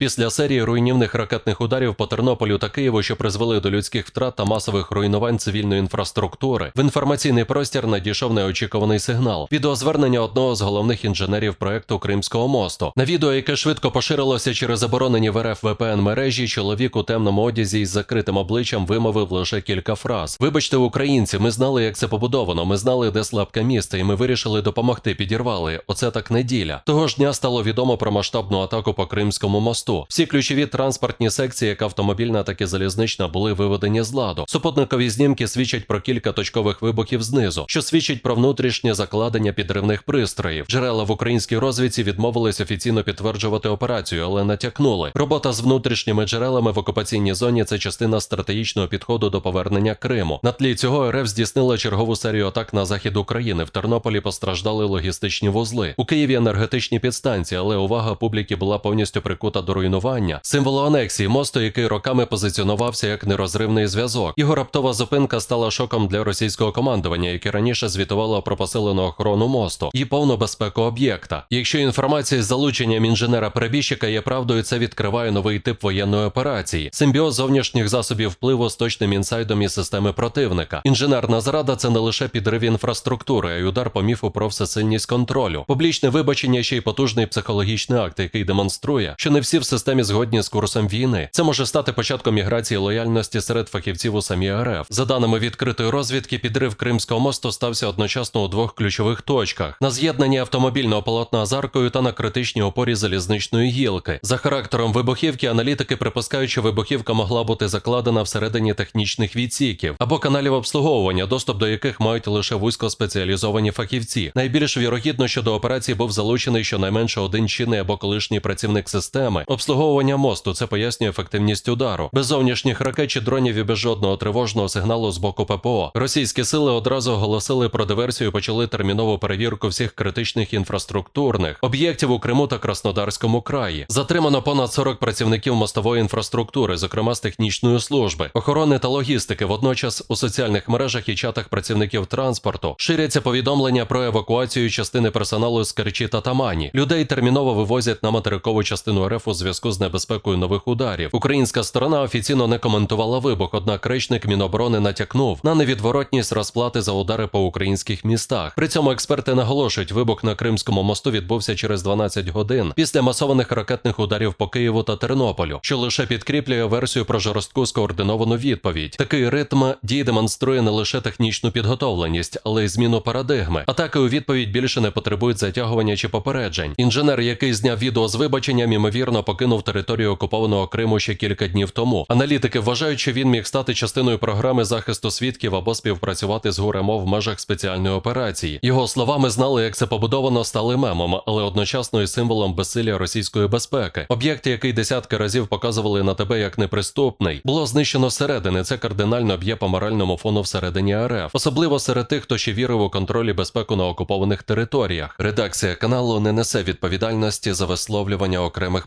Після серії руйнівних ракетних ударів по Тернополю та Києву, що призвели до людських втрат та масових руйнувань цивільної інфраструктури, в інформаційний простір надійшов неочікуваний сигнал. Відеозвернення одного з головних інженерів проекту Кримського мосту. На відео, яке швидко поширилося через заборонені в РФ VPN мережі, чоловік у темному одязі із закритим обличчям вимовив лише кілька фраз. Вибачте, українці, ми знали, як це побудовано. Ми знали, де слабке місце, і ми вирішили допомогти. Підірвали. Оце так неділя. Того ж дня стало відомо про масштабну атаку по Кримському мосту. Всі ключові транспортні секції, як автомобільна, так і залізнична, були виведені з ладу. Супутникові знімки свідчать про кілька точкових вибухів знизу, що свідчить про внутрішнє закладення підривних пристроїв. Джерела в українській розвідці відмовились офіційно підтверджувати операцію, але натякнули. Робота з внутрішніми джерелами в окупаційній зоні це частина стратегічного підходу до повернення Криму. На тлі цього РФ здійснила чергову серію атак на захід України. В Тернополі постраждали логістичні вузли. У Києві енергетичні підстанції, але увага публіки була повністю прикута до руйнування. Символу анексії мосту, який роками позиціонувався як нерозривний зв'язок. Його раптова зупинка стала шоком для російського командування, яке раніше звітувало про посилену охорону мосту і повну безпеку об'єкта. Якщо інформація з залученням інженера-перебіжчика є правдою, це відкриває новий тип воєнної операції. Симбіоз зовнішніх засобів впливу з точним інсайдом із системи противника. Інженерна зрада це не лише підрив інфраструктури, а й удар по міфу про всесильність контролю. Публічне вибачення ще й потужний психологічний акт, який демонструє, що не всі в системі згодні з курсом війни. Це може стати початком міграції лояльності серед фахівців у самій РФ. За даними відкритої розвідки, підрив Кримського мосту стався одночасно у двох ключових точках: на з'єднанні автомобільного полотна з аркою та на критичній опорі залізничної гілки. За характером вибухівки аналітики припускають, що вибухівка могла бути закладена всередині технічних відсіків або каналів обслуговування, доступ до яких мають лише вузькоспеціалізовані фахівці. Найбільш вірогідно, що до операції був залучений щонайменше один чинний або колишній працівник системи. Обслуговування мосту це пояснює ефективність удару. Без зовнішніх ракет чи дронів і без жодного тривожного сигналу з боку ППО. Російські сили одразу оголосили про диверсію і почали термінову перевірку всіх критичних інфраструктурних об'єктів у Криму та Краснодарському краї. Затримано понад 40 працівників мостової інфраструктури, зокрема з технічної служби, охорони та логістики. Водночас у соціальних мережах і чатах працівників транспорту ширяться повідомлення про евакуацію частини персоналу з Керчі та Тамані. Людей терміново вивозять на материкову частину РФ у зв'язку з небезпекою нових ударів. Українська сторона офіційно не коментувала вибух, однак речник Міноборони натякнув на невідворотність розплати за удари по українських містах. При цьому експерти наголошують, вибух на Кримському мосту відбувся через 12 годин після масованих ракетних ударів по Києву та Тернополю, що лише підкріплює версію про жорстку скоординовану відповідь. Такий ритм дій демонструє не лише технічну підготовленість, але й зміну парадигми. Атаки у відповідь більше не потребують затягування чи попереджень. Інженер, який зняв відео з вибаченням, ймовірно покинув територію окупованого Криму ще кілька днів тому. Аналітики вважають, що він міг стати частиною програми захисту свідків або співпрацювати з ГУРМО в межах спеціальної операції. Його словами знали, як це побудовано, стали мемом, але одночасно і символом безсилля російської безпеки. Об'єкт, який десятки разів показували на тебе як неприступний, було знищено зсередини. Це кардинально б'є по моральному фону всередині РФ, особливо серед тих, хто ще вірив у контроль і безпеку на окупованих територіях. Редакція каналу не несе відповідальності за висловлювання окремих